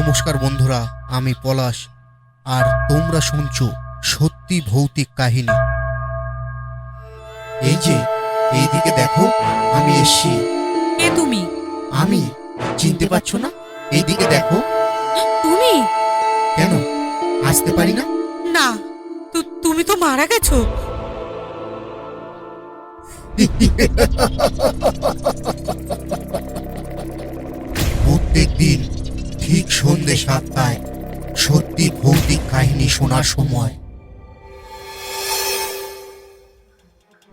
নমস্কার বন্ধুরা আমি পলাশ। আর তোমরা শুনছো সত্যি ভৌতিক কাহিনী। এই যে এইদিকে দেখো আমি এসছি। কে তুমি? আমি? চিনতে পারছ না? এইদিকে দেখো। তুমি? কেন? আসতে পারি না? না তুমি তো মারা গেছো। প্রত্যেক দিন ঠিক সন্ধে সাতটায় সত্যি ভৌতিক কাহিনী শোনার সময়।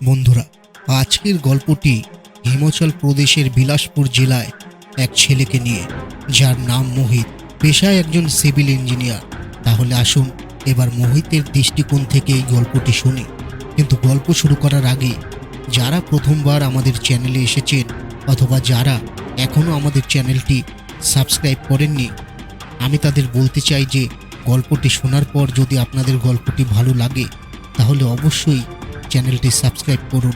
বন্ধুরা, আজকের গল্পটি হিমাচল প্রদেশের বিলাসপুর জেলায় এক ছেলেকে নিয়ে, যার নাম মোহিত। পেশায় একজন সিভিল ইঞ্জিনিয়ার। তাহলে আসুন এবার মোহিতের দৃষ্টিকোণ থেকে এই গল্পটি শুনি। কিন্তু গল্প শুরু করার আগে, যারা প্রথমবার আমাদের চ্যানেলে এসেছেন অথবা যারা এখনও আমাদের চ্যানেলটি সাবস্ক্রাইব করেননি। আমি তাদের বলতে চাই যে, গল্পটি শোনার পর যদি আপনাদের গল্পটি ভালো লাগে, তাহলে অবশ্যই চ্যানেলটি সাবস্ক্রাইব করুন।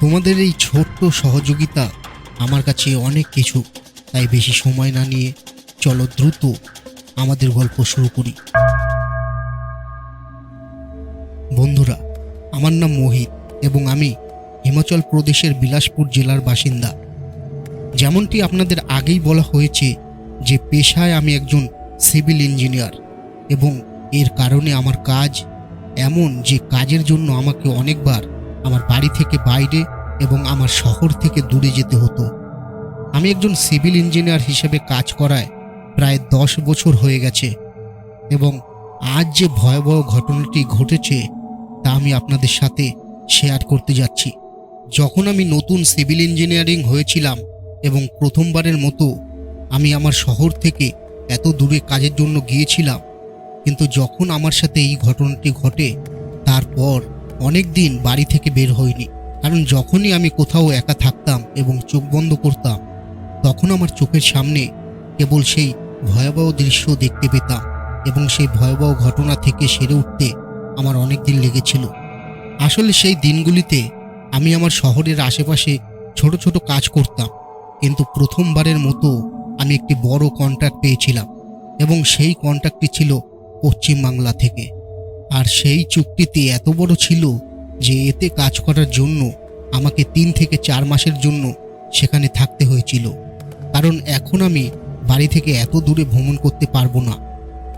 তোমাদের এই ছোট্ট সহযোগিতা আমার কাছে অনেক কিছু, তাই বেশি সময় না নিয়ে চলো দ্রুত আমাদের গল্প শুরু করি। বন্ধুরা, আমার নাম মোহিত এবং আমি হিমাচল প্রদেশের বিলাসপুর জেলার বাসিন্দা। যেমনটি আপনাদের আগেই বলা হয়েছে যে পেশায় আমি একজন সিভিল ইঞ্জিনিয়ার এবং এর কারণে আমার কাজ এমন যে কাজের জন্য আমাকে অনেকবার আমার বাড়ি থেকে বাইরে এবং আমার শহর থেকে দূরে যেতে হতো। আমি একজন সিভিল ইঞ্জিনিয়ার হিসেবে কাজ করায় প্রায় দশ বছর হয়ে গেছে এবং আজ যে ভয়াবহ ঘটনাটি ঘটেছে তা আমি আপনাদের সাথে শেয়ার করতে যাচ্ছি। যখন আমি নতুন সিভিল ইঞ্জিনিয়ারিং হয়েছিলাম এবং প্রথমবারের মতো আমি আমার শহর থেকে এত দূরে কাজের জন্য গিয়েছিলাম। কিন্তু যখন আমার সাথে এই ঘটনাটি ঘটে, তারপর অনেক দিন বাড়ি থেকে বের হইনি। কারণ যখনই আমি কোথাও একা থাকতাম এবং চোখ বন্ধ করতাম, তখন আমার চোখের সামনে কেবল সেই ভয়াবহ দৃশ্য দেখতে পেতাম এবং সেই ভয়াবহ ঘটনা থেকে সেরে উঠতে আমার অনেক দিন লেগেছিল। আসলে সেই দিনগুলিতে আমি আমার শহরের আশেপাশে ছোট ছোট কাজ করতাম। কিন্তু প্রথমবারের মতো আমি একটি বড় কন্ট্রাক্ট পেয়েছিলাম এবং সেই কন্ট্রাক্টটি ছিল পশ্চিম বাংলা থেকে। আর সেই চুক্তিতে এত বড় ছিল যে এতে কাজ করার জন্য আমাকে তিন থেকে চার মাসের জন্য সেখানে থাকতে হয়েছিল। কারণ এখন আমি বাড়ি থেকে এত দূরে ভ্রমণ করতে পারব না।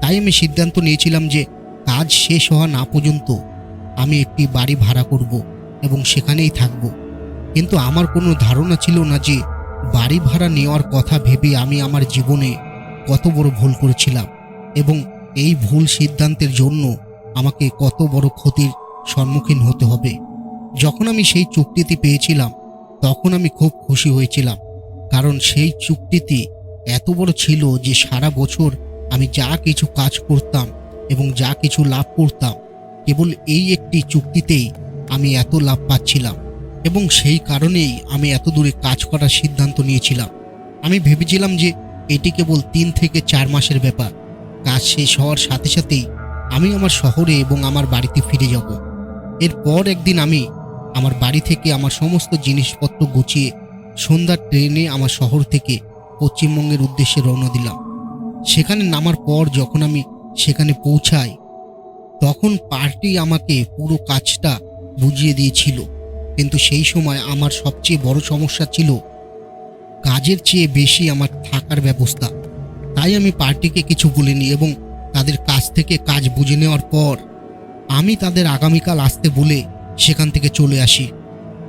তাই আমি সিদ্ধান্ত নিয়েছিলাম যে কাজ শেষ হওয়া না পর্যন্ত আমি একটি বাড়ি ভাড়া করব এবং সেখানেই থাকব। কিন্তু আমার কোনো ধারণা ছিল না যে বাড়ি ভাড়া নেওয়ার কথা ভেবে আমি আমার জীবনে কত বড় ভুল করেছিলাম এবং এই ভুল সিদ্ধান্তের জন্য আমাকে কত বড় ক্ষতির সম্মুখীন হতে হবে। যখন আমি সেই চুক্তিটি পেয়েছিলাম, তখন আমি খুব খুশি হয়েছিলাম, কারণ সেই চুক্তিটি এত বড় ছিল যে সারা বছর আমি যা কিছু কাজ করতাম এবং যা কিছু লাভ করতাম, কেবল এই একটি চুক্তিতেই আমি এত লাভ পাচ্ছিলাম। এবং সেই কারণেই আমি এত দূরে কাজ করার সিদ্ধান্ত নিয়েছিলাম। আমি ভেবেছিলাম যে এটি কেবল তিন থেকে চার মাসের ব্যাপার। কাজ শেষ হওয়ার সাথে সাথেই আমি আমার শহরে এবং আমার বাড়িতে ফিরে যাব। এরপর একদিন আমি আমার বাড়ি থেকে আমার সমস্ত জিনিসপত্র গুছিয়ে সন্ধ্যার ট্রেনে আমার শহর থেকে পশ্চিমবঙ্গের উদ্দেশ্যে রওনা দিলাম। সেখানে নামার পর যখন আমি সেখানে পৌঁছাই, তখন পার্টি আমাকে পুরো কাজটা বুঝিয়ে দিয়েছিল। কিন্তু সেই সময় আমার সবচেয়ে বড় সমস্যা ছিল কাজের চেয়ে বেশি আমার থাকার ব্যবস্থা। তাই আমি পার্টিকে কিছু বলিনি এবং তাদের কাছ থেকে কাজ বুঝে নেওয়ার পর আমি তাদের আগামীকাল আসতে বলে সেখান থেকে চলে আসি।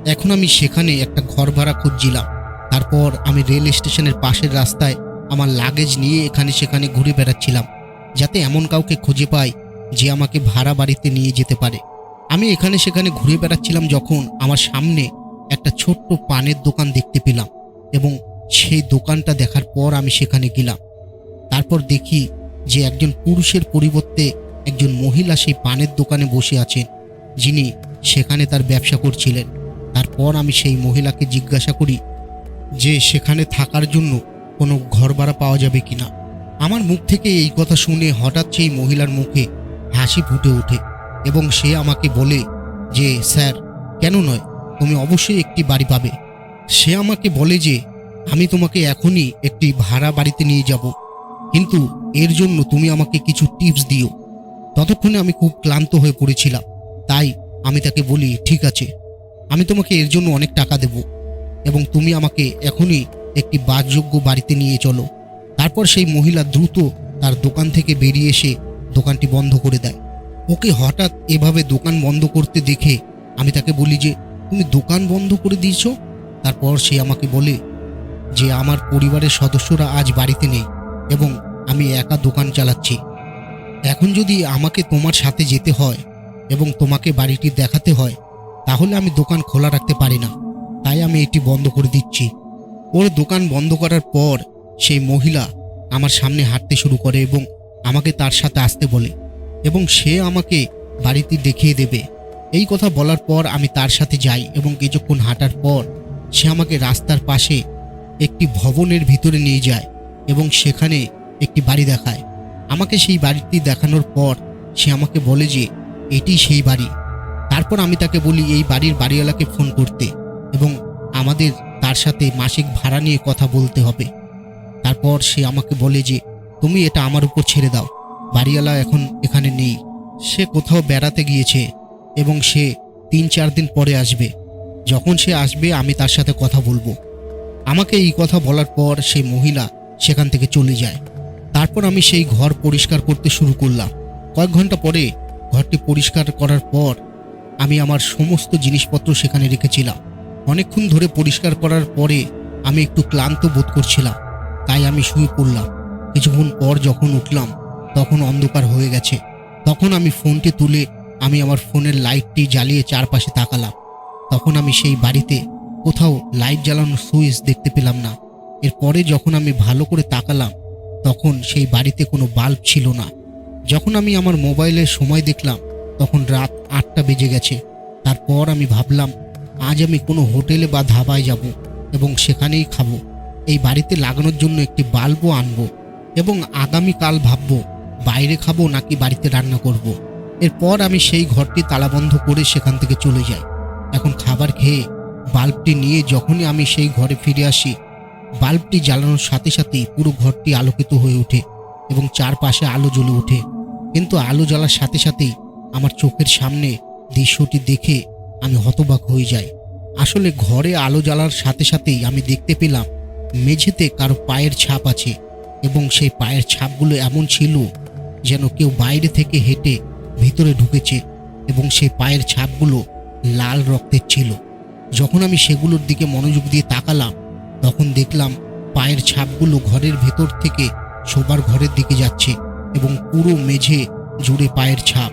এখন আমি সেখানে একটা ঘর ভাড়া খুঁজছিলাম। তারপর আমি রেল স্টেশনের পাশের রাস্তায় আমার লাগেজ নিয়ে এখানে সেখানে ঘুরে বেড়াচ্ছিলাম, যাতে এমন কাউকে খুঁজে পাই যে আমাকে ভাড়া বাড়িতে নিয়ে যেতে পারে। আমি এখানে সেখানে ঘুরে বেড়াচ্ছিলাম যখন আমার সামনে একটা ছোট্ট পানের দোকান দেখতে পেলাম এবং সেই দোকানটা দেখার পর আমি সেখানে গেলাম। তারপর দেখি যে একজন পুরুষের পরিবর্তে একজন মহিলা সেই পানের দোকানে বসে আছেন, যিনি সেখানে তার ব্যবসা করছিলেন। তারপর আমি সেই মহিলাকে জিজ্ঞাসা করি যে সেখানে থাকার জন্য কোনো ঘর ভাড়া পাওয়া যাবে কিনা? আমার মুখ থেকে এই কথা শুনে হঠাৎ সেই মহিলার মুখে হাসি ফুটে ওঠে। এবং সে আমাকে বলে যে, স্যার, কেন নয়? তুমি অবশ্যই একটি বাড়ি পাবে। সে আমাকে বলে যে, আমি তোমাকে এখনই একটি ভাড়া বাড়িতে নিয়ে যাব। কিন্তু এর জন্য তুমি আমাকে কিছু টিপস দিও। ততক্ষণে আমি খুব ক্লান্ত হয়ে পড়েছিলাম। তাই আমি তাকে বলি, ঠিক আছে, আমি তোমাকে এর জন্য অনেক টাকা দেব এবং তুমি আমাকে এখনই একটি বাসযোগ্য বাড়িতে নিয়ে চলো। তারপর সেই মহিলা দ্রুত তার দোকান থেকে বেরিয়ে এসে দোকানটি বন্ধ করে দেয়। ওকে হঠাৎ এভাবে দোকান বন্ধ করতে দেখে আমি তাকে বলি যে, তুমি দোকান বন্ধ করে দিয়েছ? তারপর সে আমাকে বলে যে, আমার পরিবারের সদস্যরা আজ বাড়িতে নেই এবং আমি একা দোকান চালাচ্ছি। এখন যদি আমাকে তোমার সাথে যেতে হয় এবং তোমাকে বাড়িটি দেখাতে হয়, তাহলে আমি দোকান খোলা রাখতে পারি না। তাই আমি এটি বন্ধ করে দিচ্ছি। ওর দোকান বন্ধ করার পর সেই মহিলা আমার সামনে হাঁটতে শুরু করে এবং আমাকে তার সাথে আসতে বলে। এবং সে আমাকে বাড়িটি দেখিয়ে দেবে। এই কথা বলার পর আমি তার সাথে যাই এবং কিছুক্ষণ হাঁটার পর সে আমাকে রাস্তার পাশে একটি ভবনের ভিতরে নিয়ে যায় এবং সেখানে একটি বাড়ি দেখায়। আমাকে সেই বাড়িটি দেখানোর পর সে আমাকে বলে যে, এটি সেই বাড়ি। তারপর আমি তাকে বলি, এই বাড়ির বাড়িওয়ালাকে ফোন করতে এবং আমাদের তার সাথে মাসিক ভাড়া নিয়ে কথা বলতে হবে। তারপর সে আমাকে বলে যে, তুমি এটা আমার উপর ছেড়ে দাও। বাড়িওয়ালা এখন এখানে নেই। সে কোথাও বেড়াতে গিয়েছে এবং সে তিন চার দিন পরে আসবে। যখন সে আসবে, আমি তার সাথে কথা বলব। আমাকে এই কথা বলার পর সেই মহিলা সেখান থেকে চলে যায়। তারপর আমি সেই ঘর পরিষ্কার করতে শুরু করলাম। কয়েক ঘণ্টা পরে ঘরটি পরিষ্কার করার পর আমি আমার সমস্ত জিনিসপত্র সেখানে রেখেছিলাম। অনেকক্ষণ ধরে পরিষ্কার করার পরে আমি একটু ক্লান্ত বোধ করছিলাম। তাই আমি শুয়ে পড়লাম। কিছুক্ষণ পর যখন উঠলাম তখন অন্ধকার হয়ে গেছে। তখন আমি ফোনটি তুলে আমি আমার ফোনের লাইটটি জ্বালিয়ে চারপাশে তাকালাম। তখন আমি সেই বাড়িতে কোথাও লাইট জ্বালানোর সুইচ দেখতে পেলাম না। এরপরে যখন আমি ভালো করে তাকালাম, তখন সেই বাড়িতে কোনো বাল্ব ছিল না। যখন আমি আমার মোবাইলের সময় দেখলাম, তখন রাত আটটা বেজে গেছে। তারপর আমি ভাবলাম, আজ আমি কোনো হোটেলে বা ধাবায় যাব এবং সেখানেই খাব। এই বাড়িতে লাগানোর জন্য একটি বাল্বও আনব এবং আগামীকাল ভাববো বাইরে খাব নাকি বাড়িতে রান্না করব। এরপর আমি সেই ঘরটি তালাবন্ধ করে সেখান থেকে চলে যাই। এখন খাবার খেয়ে বাল্বটি নিয়ে যখনই আমি সেই ঘরে ফিরে আসি, বাল্বটি জ্বালানোর সাথে সাথেই পুরো ঘরটি আলোকিত হয়ে ওঠে এবং চারপাশে আলো জ্বলে ওঠে। কিন্তু আলো জ্বালার সাথে সাথেই আমার চোখের সামনে দৃশ্যটি দেখে আমি হতবাক হয়ে যাই। আসলে ঘরে আলো জ্বালার সাথে সাথেই আমি দেখতে পেলাম, মেঝেতে কারও পায়ের ছাপ আছে এবং সেই পায়ের ছাপগুলো এমন ছিল যেন কেউ বাইরে থেকে হেঁটে ভিতরে ঢুকেছে এবং সেই পায়ের ছাপগুলো লাল রক্তের ছিল। যখন আমি সেগুলোর দিকে মনোযোগ দিয়ে তাকালাম, তখন দেখলাম পায়ের ছাপগুলো ঘরের ভেতর থেকে শোবার ঘরের দিকে যাচ্ছে এবং পুরো মেঝে জুড়ে পায়ের ছাপ।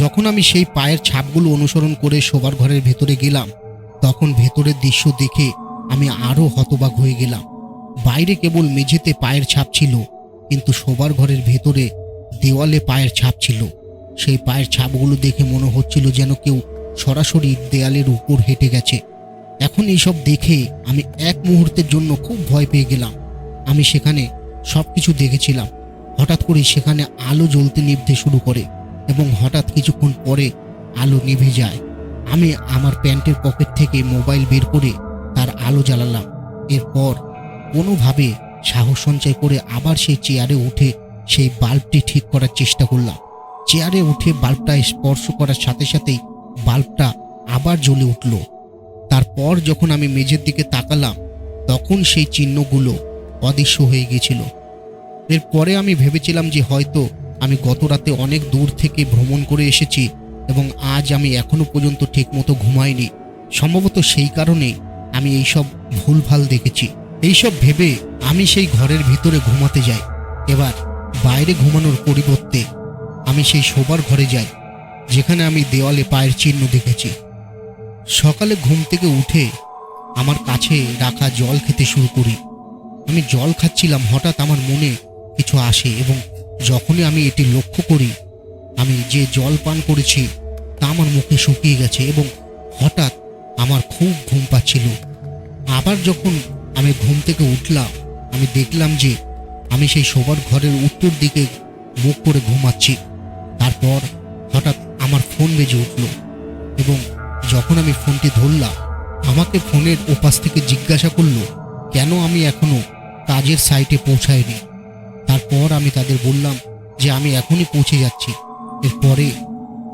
যখন আমি সেই পায়ের ছাপগুলো অনুসরণ করে শোবার ঘরের ভেতরে গেলাম, তখন ভেতরের দৃশ্য দেখে আমি আরও হতবাক হয়ে গেলাম। বাইরে কেবল মেঝেতে পায়ের ছাপ ছিল, কিন্তু শোবার ঘরের ভেতরে দেওয়ালে পায়ের ছাপ ছিল। সেই পায়ের ছাপগুলো দেখে মনে হচ্ছিল যেন কেউ সরাসরি দেয়ালের উপর হেঁটে গেছে। এখন এইসব দেখে আমি এক মুহূর্তের জন্য খুব ভয় পেয়ে গেলাম। আমি সেখানে সব কিছু দেখেছিলাম। হঠাৎ করে সেখানে আলো জ্বলতে নিভতে শুরু করে এবং হঠাৎ কিছুক্ষণ পরে আলো নিভে যায়। আমি আমার প্যান্টের পকেট থেকে মোবাইল বের করে তার আলো জ্বালালাম। এরপর কোনোভাবে সাহস সঞ্চয় করে আবার সেই চেয়ারে উঠে সেই বাল্বটি ঠিক করার চেষ্টা করলাম। চেয়ারে উঠে বাল্বটা স্পর্শ করার সাথে সাথেই বাল্বটা আবার জ্বলে উঠল। তারপর যখন আমি মেঝের দিকে তাকালাম, তখন সেই চিহ্নগুলো অদৃশ্য হয়ে গেছিল এরপরে আমি ভেবেছিলাম যে হয়তো আমি গত রাতে অনেক দূর থেকে ভ্রমণ করে এসেছি এবং আজ আমি এখনও পর্যন্ত ঠিকমতো ঘুমাইনি। সম্ভবত সেই কারণে আমি এইসব ভুলভাল দেখেছি। এইসব ভেবে আমি সেই ঘরের ভিতরে ঘুমাতে যাই। এবার বাইরে ঘুমানোর পরিবর্তে আমি সেই শোবার ঘরে যাই, যেখানে আমি দেওয়ালে পায়ের চিহ্ন দেখেছি। সকালে ঘুম থেকে উঠে আমার কাছে রাখা জল খেতে শুরু করি। আমি জল খাচ্ছিলাম, হঠাৎ আমার মনে কিছু আসে এবং যখনই আমি এটি লক্ষ্য করি, আমি যে জল পান করেছি তা আমার মুখে শুকিয়ে গেছে এবং হঠাৎ আমার খুব ঘুম পাচ্ছিল। আবার যখন আমি ঘুম থেকে উঠলাম, আমি দেখলাম যে আমি সেই শোবার ঘরের উত্তর দিকে মুখ করে ঘুমাচ্ছি। তারপর হঠাৎ আমার ফোন বেজে উঠল এবং যখন আমি ফোনটি ধরলাম, আমাকে ফোনের ওপাশ থেকে জিজ্ঞাসা করল, কেন আমি এখনও কাজের সাইটে পৌঁছাইনি? তারপর আমি তাদের বললাম যে আমি এখনই পৌঁছে যাচ্ছি। এরপরে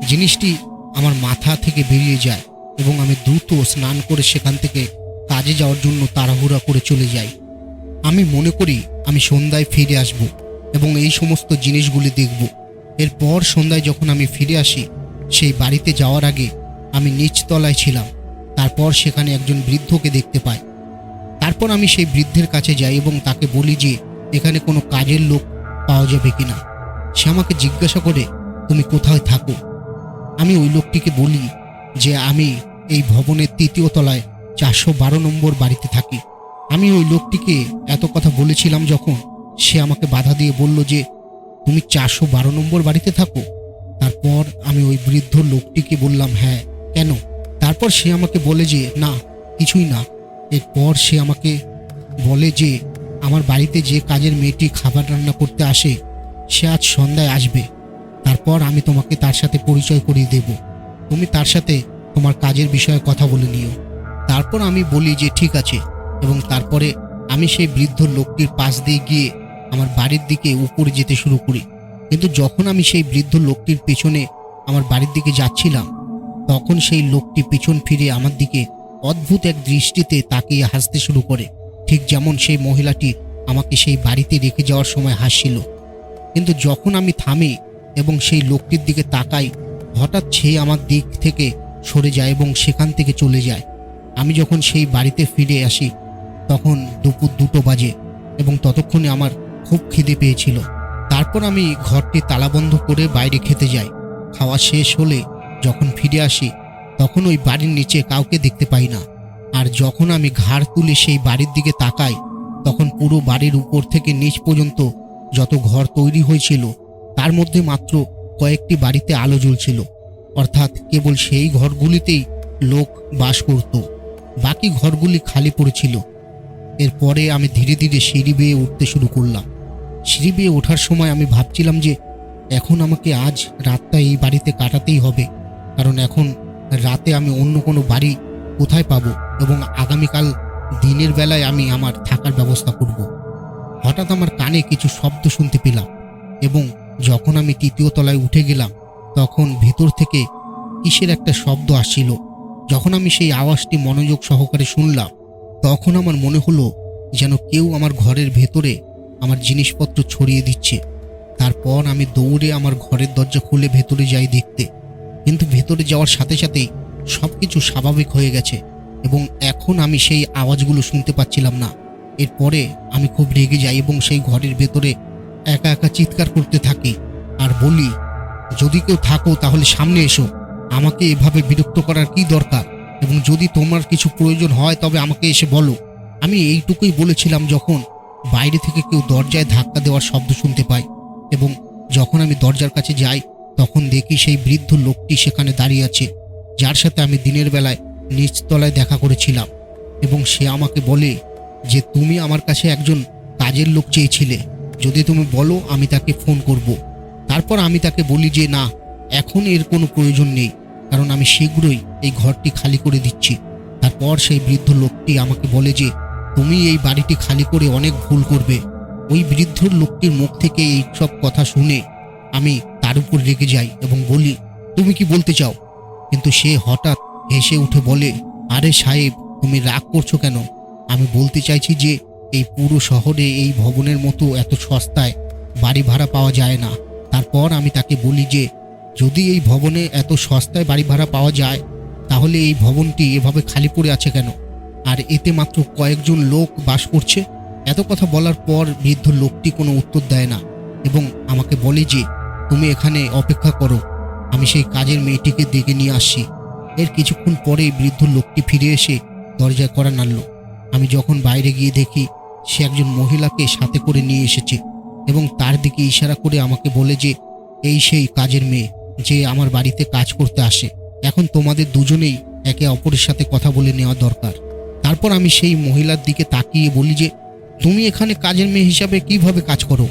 জিনিসটি আমার মাথা থেকে বেরিয়ে যায় এবং আমি দ্রুত স্নান করে সেখান থেকে কাজে যাওয়ার জন্য তাড়াহুড়া করে চলে যাই। আমি মনে করি আমি সন্ধ্যায় ফিরে আসব এবং এই সমস্ত জিনিসগুলি দেখব। এরপর সন্ধ্যায় যখন আমি ফিরে আসি, সেই বাড়িতে যাওয়ার আগে আমি নিচতলায় ছিলাম। তারপর সেখানে একজন বৃদ্ধকে দেখতে পাই। তারপর আমি সেই বৃদ্ধের কাছে যাই এবং তাকে বলি যে, এখানে কোনো কাজের লোক পাওয়া যাবে কিনা? সে আমাকে জিজ্ঞাসা করে, তুমি কোথায় থাকো? আমি ওই লোকটিকে বলি যে, আমি এই ভবনের তৃতীয় তলায় চারশো বারো নম্বর বাড়িতে থাকি। আমি ওই লোকটিকে এত কথা বলেছিলাম যখন সে আমাকে বাধা দিয়ে বলল যে, তুমি চারশো বারো নম্বর বাড়িতে থাকো। তারপর আমি ওই বৃদ্ধ লোকটিকে বললাম হ্যাঁ কেন? তারপর সে আমাকে বলে যে, না, কিছুই না। এরপর সে আমাকে বলে যে, আমার বাড়িতে যে কাজের মেয়েটি খাবার রান্না করতে আসে, সে আজ সন্ধ্যায় আসবে। তারপর আমি তোমাকে তার সাথে পরিচয় করিয়ে দেব। তুমি তার সাথে তোমার কাজের বিষয়ে কথা বলে নিও। তারপর আমি বলি যে, ঠিক আছে। এবং তারপরে আমি সেই বৃদ্ধ লোকটির পাশ দিয়ে গিয়ে আমার বাড়ির দিকে উপরে যেতে শুরু করি। কিন্তু যখন আমি সেই বৃদ্ধ লোকটির পেছনে আমার বাড়ির দিকে যাচ্ছিলাম, তখন সেই লোকটি পিছন ফিরে আমার দিকে অদ্ভুত এক দৃষ্টিতে তাকিয়ে হাসতে শুরু করে। ঠিক যেমন সেই মহিলাটি আমাকে সেই বাড়িতে রেখে যাওয়ার সময় হাসছিল। কিন্তু যখন আমি থামি এবং সেই লোকটির দিকে তাকাই, হঠাৎ সে আমার দিক থেকে সরে যায় এবং সেখান থেকে চলে যায়। আমি যখন সেই বাড়িতে ফিরে আসি তখন দুপুর দুটো বাজে এবং ততক্ষণে আমার খুব খিদে পেয়েছিল। তারপর আমি ঘরটি তালাবন্ধ করে বাইরে খেতে যাই। খাওয়া শেষ হলে যখন ফিরে আসি, তখন ওই বাড়ির নিচে কাউকে দেখতে পাই না। আর যখন আমি ঘাড় তুলে সেই বাড়ির দিকে তাকাই, তখন পুরো বাড়ির উপর থেকে নিচ পর্যন্ত যত ঘর তৈরি হয়েছিল, তার মধ্যে মাত্র কয়েকটি বাড়িতে আলো জ্বলছিল। অর্থাৎ কেবল সেই ঘরগুলিতেই লোক বাস করত। বাকি ঘরগুলি খালি পড়েছিল। এরপরে আমি ধীরে ধীরে সিঁড়ি বেয়ে উঠতে শুরু করলাম। সিঁড়ি বেয়ে ওঠার সময় আমি ভাবছিলাম যে, এখন আমাকে আজ রাতটা এই বাড়িতে কাটাতেই হবে। কারণ এখন রাতে আমি অন্য কোনো বাড়ি কোথায় পাবো এবং আগামীকাল দিনের বেলায় আমি আমার থাকার ব্যবস্থা করব। হঠাৎ আমার কানে কিছু শব্দ শুনতে পেলাম এবং যখন আমি তৃতীয় তলায় উঠে গেলাম, তখন ভেতর থেকে কিসের একটা শব্দ আসছিল। যখন আমি সেই আওয়াজটি মনোযোগ সহকারে শুনলাম তখন আমার মনে হলো যেন কেউ আমার ঘরের ভেতরে আমার জিনিসপত্র ছড়িয়ে দিচ্ছে। তারপর আমি দৌড়ে আমার ঘরের দরজা খুলে ভেতরে যাই দেখতে। কিন্তু ভেতরে যাওয়ার সাথে সাথেই সব কিছু স্বাভাবিক হয়ে গেছে এবং এখন আমি সেই আওয়াজগুলো শুনতে পাচ্ছিলাম না। এরপরে আমি খুব রেগে যাই এবং সেই ঘরের ভেতরে একা একা চিৎকার করতে থাকি আর বলি, যদি কেউ থাকো তাহলে সামনে এসো। আমাকে এভাবে বিরক্ত করার কি দরকার? এবং যদি তোমার কিছু প্রয়োজন হয়, তবে আমাকে এসে বলো। আমি এইটুকুই বলেছিলাম যখন বাইরে থেকে কেউ দরজায় ধাক্কা দেওয়ার শব্দ শুনতে পাই এবং যখন আমি দরজার কাছে যাই, তখন দেখি সেই বৃদ্ধ লোকটি সেখানে দাঁড়িয়ে আছে, যার সাথে আমি দিনের বেলায় নিচতলায় দেখা করেছিলাম এবং সে আমাকে বলে যে, তুমি আমার কাছে একজন কাজের লোক চেয়েছিলে। যদি তুমি বলো, আমি তাকে ফোন করব। তারপর আমি তাকে বলি যে, না, এখন এর কোনো প্রয়োজন নেই। কারণ আমি শীঘ্রই এই ঘরটি খালি করে দিচ্ছি। তারপর সেই বৃদ্ধ লোকটি আমাকে বলে যে, তুমি এই বাড়িটি খালি করে অনেক ভুল করবে। ওই বৃদ্ধ লোকটির মুখ থেকে এই সব কথা শুনে আমি তার উপর রেগে যাই এবং বলি, তুমি কি বলতে চাও? কিন্তু সে হঠাৎ হেসে উঠে বলে, আরে সাহেব, তুমি রাগ করছ কেন? আমি বলতে চাইছি যে, এই পুরো শহরে এই ভবনের মতো এত সস্তায় বাড়ি ভাড়া পাওয়া যায় না। তারপর আমি তাকে বলি যে যদি এই ভবনে এত সস্তায় বাড়ি ভাড়া পাওয়া যায়, তাহলে এই ভবনটি এভাবে খালি পড়ে আছে কেন? আর এতে মাত্র কয়েকজন লোক বাস করছে? এত কথা বলার পর বৃদ্ধ লোকটি কোনো উত্তর দেয় না এবং আমাকে বলে যে, তুমি এখানে অপেক্ষা করো, আমি সেই কাজের মেয়েটিকে ডেকে নিয়ে আসছি। এর কিছুক্ষণ পরেই বৃদ্ধ লোকটি ফিরে এসে দরজায় করা নাড়ল। আমি যখন বাইরে গিয়ে দেখি, সে একজন মহিলাকে সাথে করে নিয়ে এসেছে এবং তার দিকে ইশারা করে আমাকে বলে যে, এই সেই কাজের মেয়ে। যে আমার বাড়িতে কাজ করতে আসে। এখন তোমাদের দুজনেই একে অপরের সাথে কথা বলে নেওয়া দরকার। তারপর আমি সেই মহিলার দিকে তাকিয়ে বলি যে, তুমি এখানে কাজের মেয়ে হিসাবে কীভাবে কাজ করো?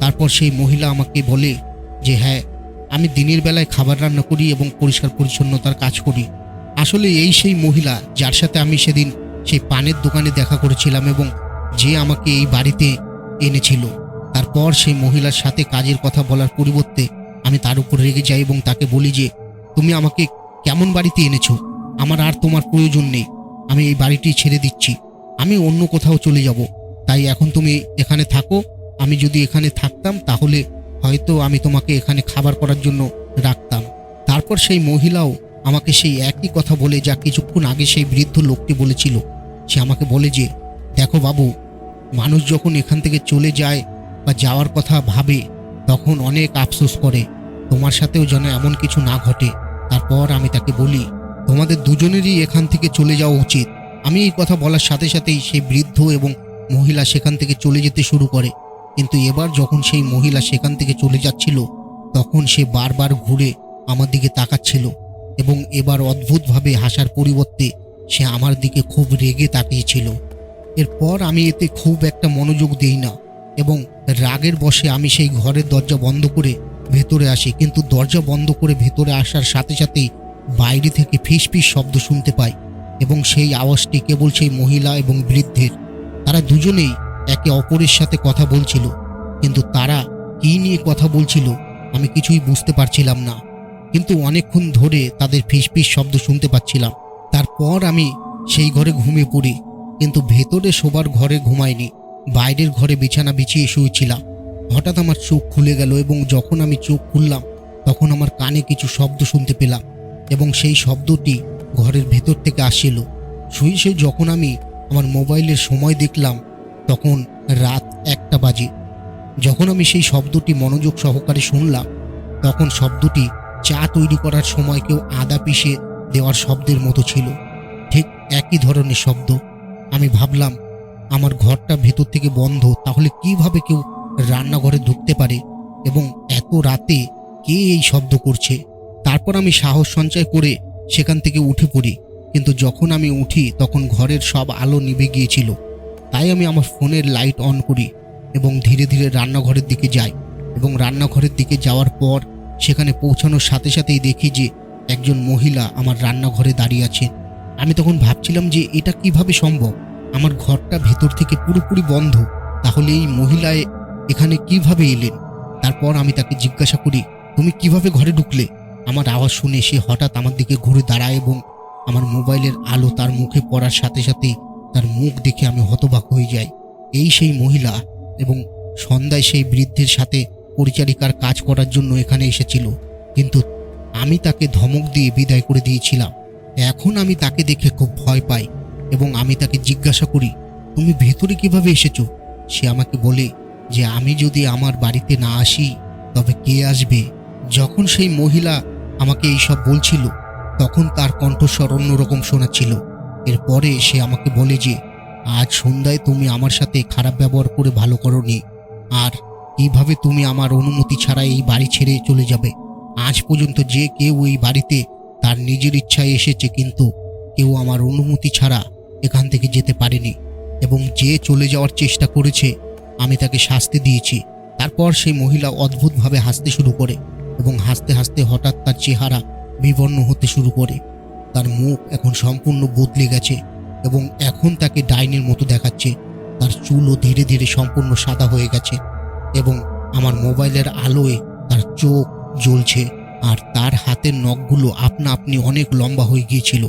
তারপর সেই মহিলা আমাকে বলে যে হ্যাঁ আমি দিনের বেলায় খাবার রান্না করি এবং পরিষ্কার পরিচ্ছন্নতার কাজ করি। আসলে এই সেই মহিলা যার সাথে আমি সেদিন সেই পানের দোকানে দেখা করেছিলাম এবং যে আমাকে এই বাড়িতে এনেছিল। তারপর সেই মহিলার সাথে কাজের কথা বলার পরিবর্তে আমি তার উপর রেগে যাই এবং তাকে বলি যে, তুমি আমাকে কেমন বাড়িতে এনেছো? আমার আর তোমার প্রয়োজন নেই। আমি এই বাড়িটি ছেড়ে দিচ্ছি। আমি অন্য কোথাও চলে যাব। তাই এখন তুমি এখানে থাকো। আমি যদি এখানে থাকতাম, তাহলে হয়তো আমি তোমাকে এখানে খাবার করার জন্য রাখতাম। তারপর সেই মহিলাও আমাকে সেই একই কথা বলে যা কিছুক্ষণ আগে সেই বৃদ্ধ লোকটি বলেছিল। সে আমাকে বলে যে, দেখো বাবু, মানুষ যখন এখান থেকে চলে যায় বা যাওয়ার কথা ভাবে তখন অনেক আফসোস করে, তোমার সাথেও যেন এমন কিছু না ঘটে। তারপর আমি তাকে বলি, তোমাদের দুজনেরই এখান থেকে চলে যাওয়া উচিত। আমি এই কথা বলার সাথে সাথেই সেই বৃদ্ধ এবং মহিলা সেখান থেকে চলে যেতে শুরু করে। কিন্তু এবার যখন সেই মহিলা সেখান থেকে চলে যাচ্ছিল, তখন সে বারবার ঘুরে আমার দিকে তাকাচ্ছিল এবং এবার অদ্ভুতভাবে হাসার পরিবর্তে সে আমার দিকে খুব রেগে তাকিয়েছিল। এরপর আমি এতে খুব একটা মনোযোগ দেই না। এবং রাগের বশে আমি সেই ঘরের দরজা বন্ধ করে ভেতরে আসি। কিন্তু দরজা বন্ধ করে ভেতরে আসার সাথে সাথেই বাইরে থেকে ফিস ফিস শব্দ শুনতে পাই এবং সেই আওয়াজটি কেবল সেই মহিলা এবং বৃদ্ধের। তারা দুজনেই একে অপরের সাথে কথা বলছিল, কিন্তু তারা কী নিয়ে কথা বলছিল আমি কিছুই বুঝতে পারছিলাম না। কিন্তু অনেকক্ষণ ধরে তাদের ফিসফিস শব্দ শুনতে পাচ্ছিলাম। তারপর আমি সেই ঘরে ঘুমিয়ে পড়ি, কিন্তু ভেতরে শোবার ঘরে ঘুমাইনি। বাইরের ঘরে বিছানা বিছিয়ে শুয়েছিলাম। হঠাৎ আমার চোখ খুলে গেল এবং যখন আমি চোখ খুললাম, তখন আমার কানে কিছু শব্দ শুনতে পেলাম এবং সেই শব্দটি ঘরের ভেতর থেকে আসছিল শুয়ে শুয়ে যখন আমি আমার মোবাইলের সময় দেখলাম, তখন রাত একটা বাজে। যখন আমি সেই শব্দটি মনোযোগ সহকারে শুনলাম, তখন শব্দটি চা তৈরি করার সময় কেউ আদা পিষে দেওয়ার শব্দের মতো ছিল। ঠিক একই ধরনের শব্দ। আমি ভাবলাম আমার ঘরটা ভেতর থেকে বন্ধ, তাহলে কীভাবে কেউ রান্নাঘরে ঢুকতে পারে? এবং এত রাতে কে এই শব্দ করছে? তারপর আমি সাহস সঞ্চয় করে সেখান থেকে উঠে পড়ি। কিন্তু যখন আমি উঠি, তখন ঘরের সব আলো নিভে গিয়েছিল। তাই আমি আমার ফোনের লাইট অন করি এবং ধীরে ধীরে রান্নাঘরের দিকে যাই। এবং রান্নাঘরের দিকে যাওয়ার পর সেখানে পৌঁছানোর সাথে সাথেই দেখি যে একজন মহিলা আমার রান্নাঘরে দাঁড়িয়ে আছেন। আমি তখন ভাবছিলাম যে এটা কীভাবে সম্ভব? আমার ঘরটা ভেতর থেকে পুরোপুরি বন্ধ, তাহলে এই মহিলায় এখানে কীভাবে এলেন? তারপর আমি তাকে জিজ্ঞাসা করি, তুমি কীভাবে ঘরে ঢুকলে? আমার আওয়াজ শুনে সে হঠাৎ আমার দিকে ঘুরে দাঁড়ায় এবং আমার মোবাইলের আলো তার মুখে পড়ার সাথে সাথেই তার মুখ দেখে আমি হতবাক হয়ে যাই। এই সেই মহিলা এবং সন্ধ্যায় সেই বৃদ্ধের সাথে পরিচারিকার কাজ করার জন্য এখানে এসেছিল। কিন্তু আমি তাকে ধমক দিয়ে বিদায় করে দিয়েছিলাম। এখন আমি তাকে দেখে খুব ভয় পাই। এবং আমি তাকে জিজ্ঞাসা করি, তুমি ভেতরে কীভাবে এসেছ? সে আমাকে বলে যে, আমি যদি আমার বাড়িতে না আসি, তবে কে আসবে? যখন সেই মহিলা আমাকে এইসব বলছিল, তখন তার কণ্ঠস্বর অন্যরকম শোনাচ্ছিল। এরপরে সে আমাকে বলে যে, আজ সন্ধ্যায় তুমি আমার সাথে খারাপ ব্যবহার করে ভালো করনি। আর এইভাবে তুমি আমার অনুমতি ছাড়া এই বাড়ি ছেড়ে চলে যাবে। আজ পর্যন্ত যে কেউ এই বাড়িতে তার নিজের ইচ্ছায় এসেছে, কিন্তু কেউ আমার অনুমতি ছাড়া এখান থেকে যেতে পারেনি এবং যে চলে যাওয়ার চেষ্টা করেছে, আমি তাকে শাস্তি দিয়েছি। তারপর সেই মহিলা অদ্ভুতভাবে হাসতে শুরু করে এবং হাসতে হাসতে হঠাৎ তার চেহারা বিবর্ণ হতে শুরু করে। তার মুখ এখন সম্পূর্ণ বদলে গেছে এবং এখন তাকে ডাইনির মতো দেখাচ্ছে। তার চুলও ধীরে ধীরে সম্পূর্ণ সাদা হয়ে গেছে এবং আমার মোবাইলের আলোয় তার চোখ জ্বলছে আর তার হাতের নখগুলো আপনা আপনি অনেক লম্বা হয়ে গিয়েছিল।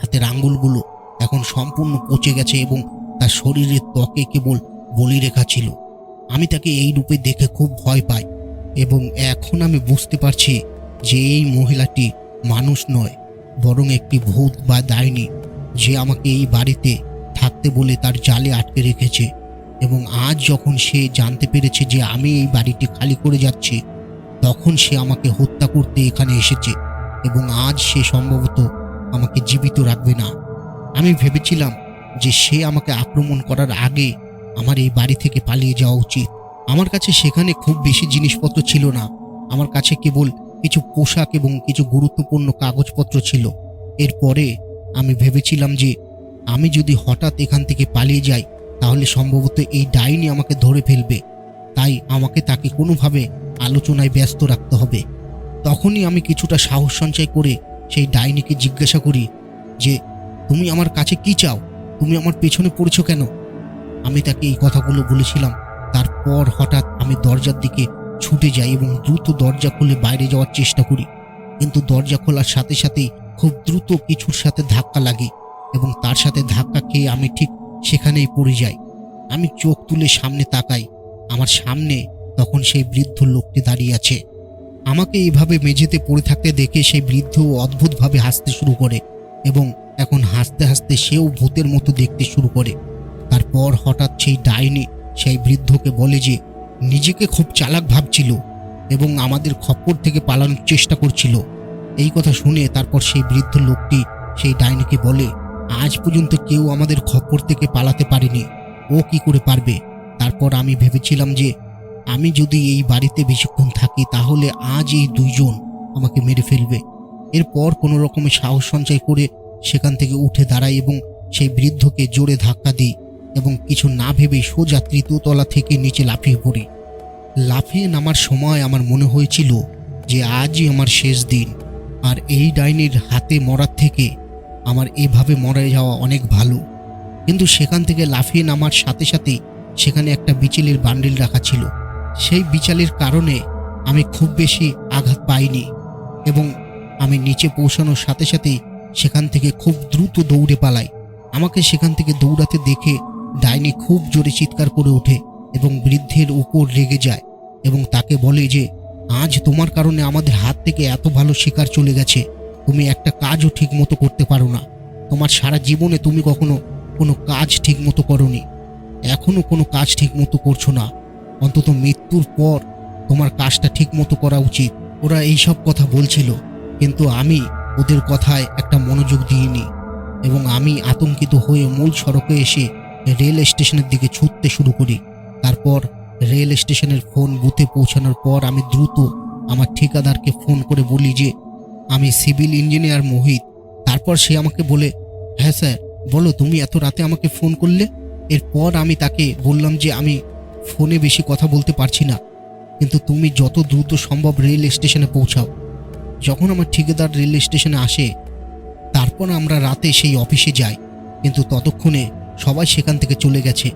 হাতের আঙ্গুলগুলো এখন সম্পূর্ণ পচে গেছে এবং তার শরীরের ত্বকে কেবল বলি রেখা ছিল। আমি তাকে এই রূপে দেখে খুব ভয় পাই এবং এখন আমি বুঝতে পারছি যে এই মহিলাটি মানুষ নয়, বরং একটি ভূত বা ডাইনি যে আমাকে এই বাড়িতে থাকতে বলে তার জালে আটকে রেখেছে। এবং আজ যখন সে জানতে পেরেছে যে আমি এই বাড়িটি খালি করে যাচ্ছি, তখন সে আমাকে হত্যা করতে এখানে এসেছে এবং আজ সে সম্ভবত আমাকে জীবিত রাখবে না। আমি ভেবেছিলাম যে সে আমাকে আক্রমণ করার আগে আমার এই বাড়ি থেকে পালিয়ে যাওয়া উচিত। আমার কাছে সেখানে খুব বেশি জিনিসপত্র ছিল না। আমার কাছে কেবল কিছু পোশাক এবং কিছু গুরুত্বপূর্ণ কাগজপত্র ছিল। এরপরে আমি ভেবেছিলাম যে আমি যদি হঠাৎ এখান থেকে পালিয়ে যাই, তাহলে সম্ভবত এই ডাইনি আমাকে ধরে ফেলবে। তাই আমাকে তাকে কোনোভাবে আলোচনায় ব্যস্ত রাখতে হবে। তখনই আমি কিছুটা সাহস সঞ্চয় করে সেই ডাইনিকে জিজ্ঞাসা করি যে তুমি আমার কাছে কি চাও? তুমি আমার পেছনে পড়েছো কেন? আমি তাকে এই কথাগুলো বলেছিলাম। তারপর হঠাৎ আমি দরজার দিকে ছুটে যাই এবং দ্রুত দরজা খুলে বাইরে যাওয়ার চেষ্টা করি। কিন্তু দরজা খোলার সাথে সাথেই খুব দ্রুত কিছুর সাথে ধাক্কা লাগে এবং তার সাথে ধাক্কা খেয়ে আমি ঠিক সেখানেই পড়ে যাই। আমি চোখ তুলে সামনে তাকাই। আমার সামনে তখন সেই বৃদ্ধ লোকটি দাঁড়িয়ে আছে। আমাকে এইভাবে মেঝেতে পড়ে থাকতে দেখে সেই বৃদ্ধ অদ্ভুতভাবে হাসতে শুরু করে এবং এখন হাসতে হাসতে সেও ভূতের মতো দেখতে শুরু করে। তারপর হঠাৎ সেই ডাইনি সেই বৃদ্ধকে বলে যে, নিজেকে খুব চালাক ভাবছিল এবং আমাদের খপ্পর থেকে পালানোর চেষ্টা করছিল। এই কথা শুনে তারপর সেই বৃদ্ধ লোকটি সেই ডাইনিকে বলে, আজ পর্যন্ত কেউ আমাদের খপ্পর থেকে পালাতে পারেনি। ও কি করে পারবে? তারপর আমি ভেবেছিলাম যে, আমি যদি এই বাড়িতে বেশিক্ষণ থাকি তাহলে আজ এই দুইজন আমাকে মেরে ফেলবে। এরপর কোনো রকমের সাহস সঞ্চয় করে সেখান থেকে উঠে দাঁড়াই এবং সেই বৃদ্ধকে জোরে ধাক্কা দিই এবং কিছু না ভেবে সোজা তৃতীয়তলা থেকে নিচে লাফিয়ে পড়ি। লাফিয়ে নামার সময় আমার মনে হয়েছিল যে আজই আমার শেষ দিন আর এই ডাইনির হাতে মরার থেকে আমার এভাবে মরে যাওয়া অনেক ভালো। কিন্তু সেখান থেকে লাফিয়ে নামার সাথে সাথে সেখানে একটা বিচেলের বান্ডিল রাখা ছিল। সেই বিচালের কারণে আমি খুব বেশি আঘাত পাইনি এবং আমি নিচে পৌঁছানোর সাথে সাথেই সেখান থেকে খুব দ্রুত দৌড়ে পালাই আমাকে সেখান থেকে দৌড়াতে দেখে ডাইনি খুব জোরে চিৎকার করে ওঠে এবং বৃদ্ধের উপর রেগে যায় এবং তাকে বলে যে, আজ তোমার কারণে আমাদের হাত থেকে এত ভালো শিকার চলে গেছে। তুমি একটা কাজও ঠিক মতো করতে পারো না। তোমার সারা জীবনে তুমি কখনো কোনো কাজ ঠিক মতো করনি। এখনও কোনো কাজ ঠিক মতো করছ না। অন্তত মৃত্যুর পর তোমার কাজটা ঠিক মতো করা উচিত। ওরা এই সব কথা বলছিল, কিন্তু আমি ওদের কথায় একটা মনোযোগ দিইনি এবং আমি আতঙ্কিত হয়ে মূল সড়কে এসে রেল স্টেশনের দিকে ছুটতে শুরু করি। তারপর রেল স্টেশনের ফোন বুথে পৌঁছানোর পর আমি দ্রুত আমার ঠিকাদারকে ফোন করে বলি যে, আমি সিভিল ইঞ্জিনিয়ার মোহিত। তারপর সে আমাকে বলে হ্যাঁ স্যার, বলো তুমি এত রাতে আমাকে ফোন করলে? এরপর আমি তাকে বললাম যে, আমি ফোনে বেশি কথা বলতে পারছি না, কিন্তু তুমি যত দ্রুত সম্ভব রেল স্টেশনে পৌঁছাও। যখন আমার ঠিকাদার রেল স্টেশনে আসে, তারপর আমরা রাতে সেই অফিসে যাই। কিন্তু ততক্ষণে সবাই সেখান থেকে চলে গেছে।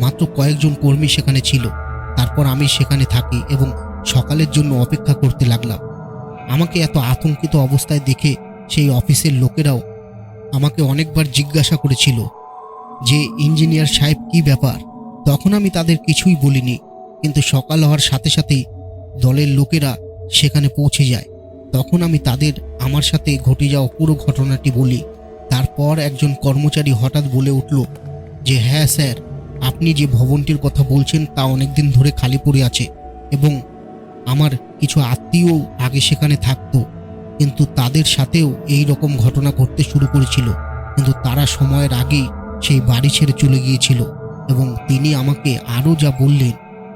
মাত্র কয়েকজন কর্মী সেখানে ছিল। তারপর আমি সেখানে থাকি এবং সকালের জন্য অপেক্ষা করতে লাগলাম। আমাকে এত আতঙ্কিত অবস্থায় দেখে সেই অফিসের লোকেরাও আমাকে অনেকবার জিজ্ঞাসা করেছিল যে, ইঞ্জিনিয়ার সাহেব, কি ব্যাপার? তখন আমি তাদের কিছুই বলিনি। কিন্তু সকাল হওয়ার সাথে সাথেই দলের লোকেরা সেখানে পৌঁছে যায়। তখন আমি তাদের আমার সাথে ঘটে যাওয়া পুরো ঘটনাটি বলি। তারপর একজন কর্মচারী হঠাৎ বলে উঠল যে হ্যাঁ স্যার, আপনি যে ভবনটির কথা বলছেন তা অনেকদিন ধরে খালি পড়ে আছে এবং আমার কিছু আত্মীয় আগে সেখানে থাকতো। কিন্তু তাদের সাথেও এই রকম ঘটনা ঘটতে শুরু করেছিল। কিন্তু তারা সময়ের আগেই সেই বাড়ি ছেড়ে চলে গিয়েছিল এবং তিনি আমাকে আরও যা বললেন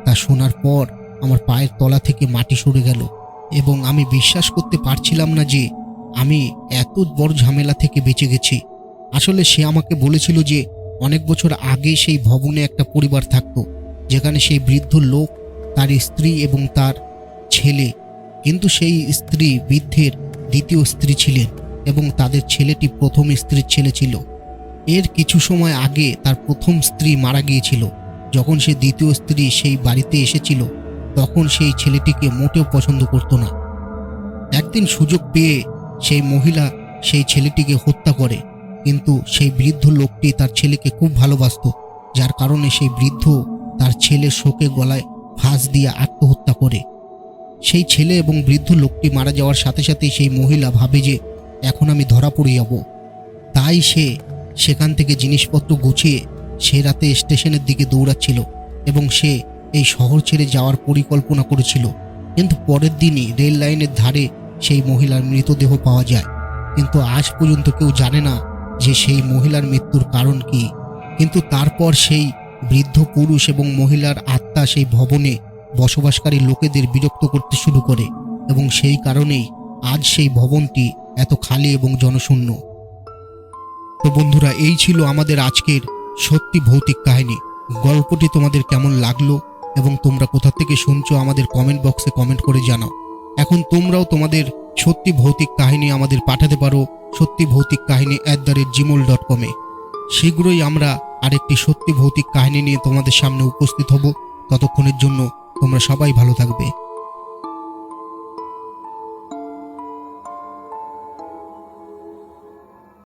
তা শোনার পর আমার পায়ের তলা থেকে মাটি সরে গেল। এবং আমি বিশ্বাস করতে পারছিলাম না যে আমি এত বড় ঝামেলা থেকে বেঁচে গেছি। আসলে সে আমাকে বলেছিল যে অনেক বছর আগে সেই ভবনে একটা পরিবার থাকতো, যেখানে সেই বৃদ্ধ লোক, তার স্ত্রী এবং তার ছেলে। কিন্তু সেই স্ত্রী বৃদ্ধের দ্বিতীয় স্ত্রী ছিলেন এবং তাদের ছেলেটি প্রথম স্ত্রীর ছেলে ছিল। এর কিছু সময় আগে তার প্রথম স্ত্রী মারা গিয়েছিল, যখন সে দ্বিতীয় স্ত্রী সেই বাড়িতে এসেছিল। তখন সেই ছেলেটিকে মোটেও পছন্দ করতো না। একদিন সুযোগ পেয়ে সেই মহিলা সেই ছেলেটিকে হত্যা করে, কিন্তু সেই বৃদ্ধ লোকটি তার ছেলেকে খুব ভালোবাসতো, যার কারণে সেই বৃদ্ধ তার ছেলের শোকে গলায় ফাঁস দিয়ে আত্মহত্যা করে। সেই ছেলে এবং বৃদ্ধ লোকটি মারা যাওয়ার সাথে সাথে সেই মহিলা ভাবে যে, এখন আমি ধরা পড়ে যাব। তাই সে সেখান থেকে জিনিসপত্র গুছিয়ে সে রাতে স্টেশনের দিকে দৌড়াচ্ছিল এবং সে এই শহর ছেড়ে যাওয়ার পরিকল্পনা করেছিল। কিন্তু পরের দিনই রেল লাইনের ধারে সেই মহিলার মৃতদেহ পাওয়া যায়। কিন্তু আজ পর্যন্ত কেউ জানে না যে সেই মহিলার মৃত্যুর কারণ কি। কিন্তু তারপর সেই বৃদ্ধ পুরুষ এবং মহিলার আত্মা সেই ভবনে বসবাসকারী লোকেদের বিরক্ত করতে শুরু করে এবং সেই কারণেই আজ সেই ভবনটি এত খালি এবং জনশূন্য। তো বন্ধুরা, এই ছিল আমাদের আজকের সত্যি ভৌতিক কাহিনী। গল্পটি তোমাদের কেমন লাগল? এবং তোমরা কোথা থেকে শুনছো আমাদের কমেন্ট বক্সে কমেন্ট করে জানাও। এখন তোমরাও তোমাদের সত্যি ভৌতিক কাহিনী আমাদের পাঠাতে পারো সত্যি ভৌতিক কাহিনী at the rate Gmail dot কমে শীঘ্রই আমরা আরেকটি সত্যি ভৌতিক কাহিনী নিয়ে তোমাদের সামনে উপস্থিত হব। ততক্ষণের জন্য তোমরা সবাই ভালো থাকবে।